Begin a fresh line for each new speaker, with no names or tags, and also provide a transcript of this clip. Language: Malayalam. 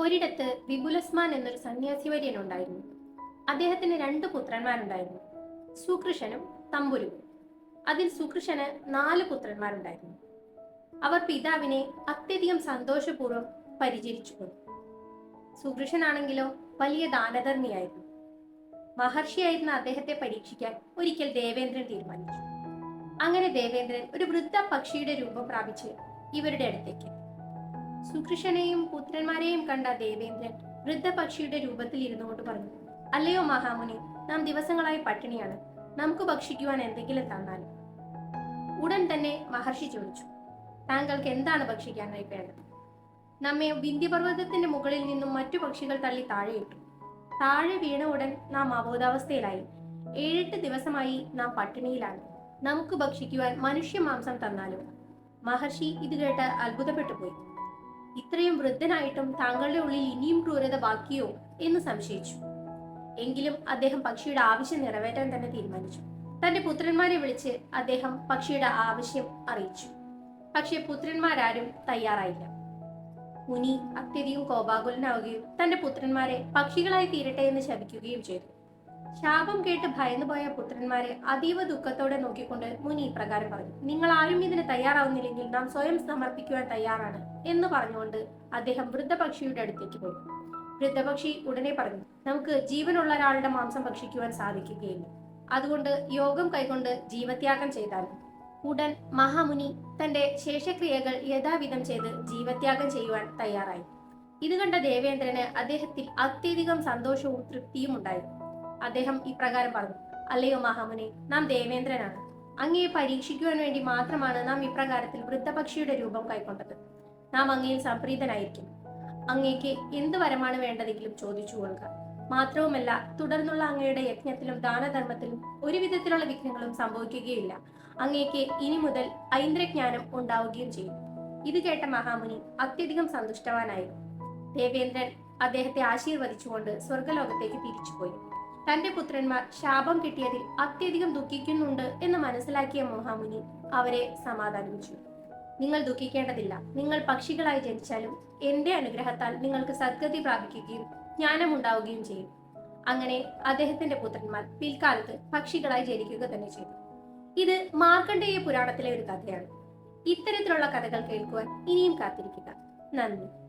ഒരിടത്ത് വിപുലസ്മാൻ എന്നൊരു സന്യാസിവര്യൻ ഉണ്ടായിരുന്നു. അദ്ദേഹത്തിന് രണ്ട് പുത്രന്മാരുണ്ടായിരുന്നു. സുകൃഷനും തമ്പുരുവും അതിൽ സുകൃഷന് നാല് പുത്രന്മാരുണ്ടായിരുന്നു. അവർ പിതാവിനെ അത്യധികം സന്തോഷപൂർവം പരിചരിച്ചു കൊടുത്തു സുകൃഷനാണെങ്കിലോ വലിയ ദാനധർമ്മിയായിരുന്നു. മഹർഷിയായിരുന്ന അദ്ദേഹത്തെ പരീക്ഷിക്കാൻ ഒരിക്കൽ ദേവേന്ദ്രൻ തീരുമാനിച്ചു. അങ്ങനെ ദേവേന്ദ്രൻ ഒരു വൃദ്ധ പക്ഷിയുടെ രൂപം പ്രാപിച്ച് ഇവരുടെ അടുത്തേക്ക് സുകൃഷനെയും പുത്രന്മാരെയും കണ്ട ദേവേന്ദ്രൻ വൃദ്ധപക്ഷിയുടെ രൂപത്തിൽ ഇരുന്നുകൊണ്ട് പറഞ്ഞു അല്ലയോ മഹാമുനി നാം ദിവസങ്ങളായി പട്ടിണിയാണ്. നമുക്ക് ഭക്ഷിക്കുവാൻ എന്തെങ്കിലും തന്നാലും. ഉടൻ തന്നെ മഹർഷി ചോദിച്ചു താങ്കൾക്ക് എന്താണ് ഭക്ഷിക്കാനായി വേണ്ടത്? നമ്മെ വിന്ധ്യപർവതത്തിന്റെ മുകളിൽ നിന്നും മറ്റു പക്ഷികൾ തള്ളി താഴെയിട്ടു. താഴെ വീണ ഉടൻ നാം അബോധാവസ്ഥയിലായി. ഏഴെട്ട് ദിവസമായി നാം പട്ടിണിയിലാണ്. നമുക്ക് ഭക്ഷിക്കുവാൻ മനുഷ്യ മാംസം തന്നാലും. മഹർഷി ഇത് കേട്ട് അത്ഭുതപ്പെട്ടു പോയി. ഇത്രയും വൃദ്ധനായിട്ടും താങ്കളുടെ ഉള്ളിൽ ഇനിയും ക്രൂരത ബാക്കിയോ എന്ന് സംശയിച്ചു. എങ്കിലും അദ്ദേഹം പക്ഷിയുടെ ആവശ്യം നിറവേറ്റാൻ തന്നെ തീരുമാനിച്ചു. തന്റെ പുത്രന്മാരെ വിളിച്ച് അദ്ദേഹം പക്ഷിയുടെ ആവശ്യം അറിയിച്ചു. പക്ഷേ പുത്രന്മാരാരും തയ്യാറായില്ല. മുനി അത്യധികം കോപാകുലനാവുകയും തന്റെ പുത്രന്മാരെ പക്ഷികളായി തീരട്ടെ എന്ന് ശപിക്കുകയും ചെയ്തു. ശാപം കേട്ട് ഭയന്നുപോയ പുത്രന്മാരെ അതീവ ദുഃഖത്തോടെ നോക്കിക്കൊണ്ട് മുനി ഇപ്രകാരം പറഞ്ഞു നിങ്ങൾ ആരും ഇതിന് തയ്യാറാവുന്നില്ലെങ്കിൽ നാം സ്വയം സമർപ്പിക്കുവാൻ തയ്യാറാണ്. എന്ന് പറഞ്ഞുകൊണ്ട് അദ്ദേഹം വൃദ്ധപക്ഷിയുടെ അടുത്തേക്ക് പോയി. വൃദ്ധപക്ഷി ഉടനെ പറഞ്ഞു നമുക്ക് ജീവനുള്ള ഒരാളുടെ മാംസം ഭക്ഷിക്കുവാൻ സാധിക്കുകയില്ല. അതുകൊണ്ട് യോഗം കൈകൊണ്ട് ജീവത്യാഗം ചെയ്താലും ഉടൻ മഹാമുനി തന്റെ ശേഷക്രിയകൾ യഥാവിധം ചെയ്ത് ജീവത്യാഗം ചെയ്യുവാൻ തയ്യാറായി. ഇത് കണ്ട ദേവേന്ദ്രന് അദ്ദേഹത്തിൽ അത്യധികം സന്തോഷവും തൃപ്തിയും ഉണ്ടായി. അദ്ദേഹം ഇപ്രകാരം പറഞ്ഞു അല്ലയോ മഹാമുനി നാം ദേവേന്ദ്രനാണ്. അങ്ങയെ പരീക്ഷിക്കുവാൻ വേണ്ടി മാത്രമാണ് നാം ഇപ്രകാരത്തിൽ വൃദ്ധപക്ഷിയുടെ രൂപം കൈക്കൊണ്ടത്. നാം അങ്ങയിൽ സംപ്രീതനായിരിക്കും അങ്ങേക്ക് എന്ത് വരമാണ് വേണ്ടതെങ്കിലും ചോദിച്ചു കൊള്ളുക. മാത്രവുമല്ല തുടർന്നുള്ള അങ്ങയുടെ യജ്ഞത്തിലും ദാനധർമ്മത്തിലും ഒരു വിധത്തിലുള്ള വിഘ്നങ്ങളും സംഭവിക്കുകയില്ല. അങ്ങേക്ക് ഇനി മുതൽ ഐന്ദ്രജ്ഞാനം ഉണ്ടാവുകയും ചെയ്യും. ഇത് കേട്ട മഹാമുനി അത്യധികം സന്തുഷ്ടവാനായി ദേവേന്ദ്രൻ അദ്ദേഹത്തെ ആശീർവദിച്ചുകൊണ്ട് സ്വർഗലോകത്തേക്ക് തിരിച്ചുപോയി. തന്റെ പുത്രന്മാർ ശാപം കിട്ടിയതിൽ അത്യധികം ദുഃഖിക്കുന്നുണ്ട് എന്ന് മനസ്സിലാക്കിയ മഹാമുനി അവരെ സമാധാനിപ്പിച്ചു. നിങ്ങൾ ദുഃഖിക്കേണ്ടതില്ല. നിങ്ങൾ പക്ഷികളായി ജനിച്ചാലും എന്റെ അനുഗ്രഹത്താൽ നിങ്ങൾക്ക് സദ്ഗതി പ്രാപിക്കുകയും ജ്ഞാനമുണ്ടാവുകയും ചെയ്യും. അങ്ങനെ അദ്ദേഹത്തിന്റെ പുത്രന്മാർ പിൽക്കാലത്ത് പക്ഷികളായി ജനിക്കുക തന്നെ ചെയ്തു. ഇത് മാർക്കണ്ഡേയ പുരാണത്തിലെ ഒരു കഥയാണ്. ഇത്തരത്തിലുള്ള കഥകൾ കേൾക്കുവാൻ ഇനിയും കാത്തിരിക്കുക. നന്ദി.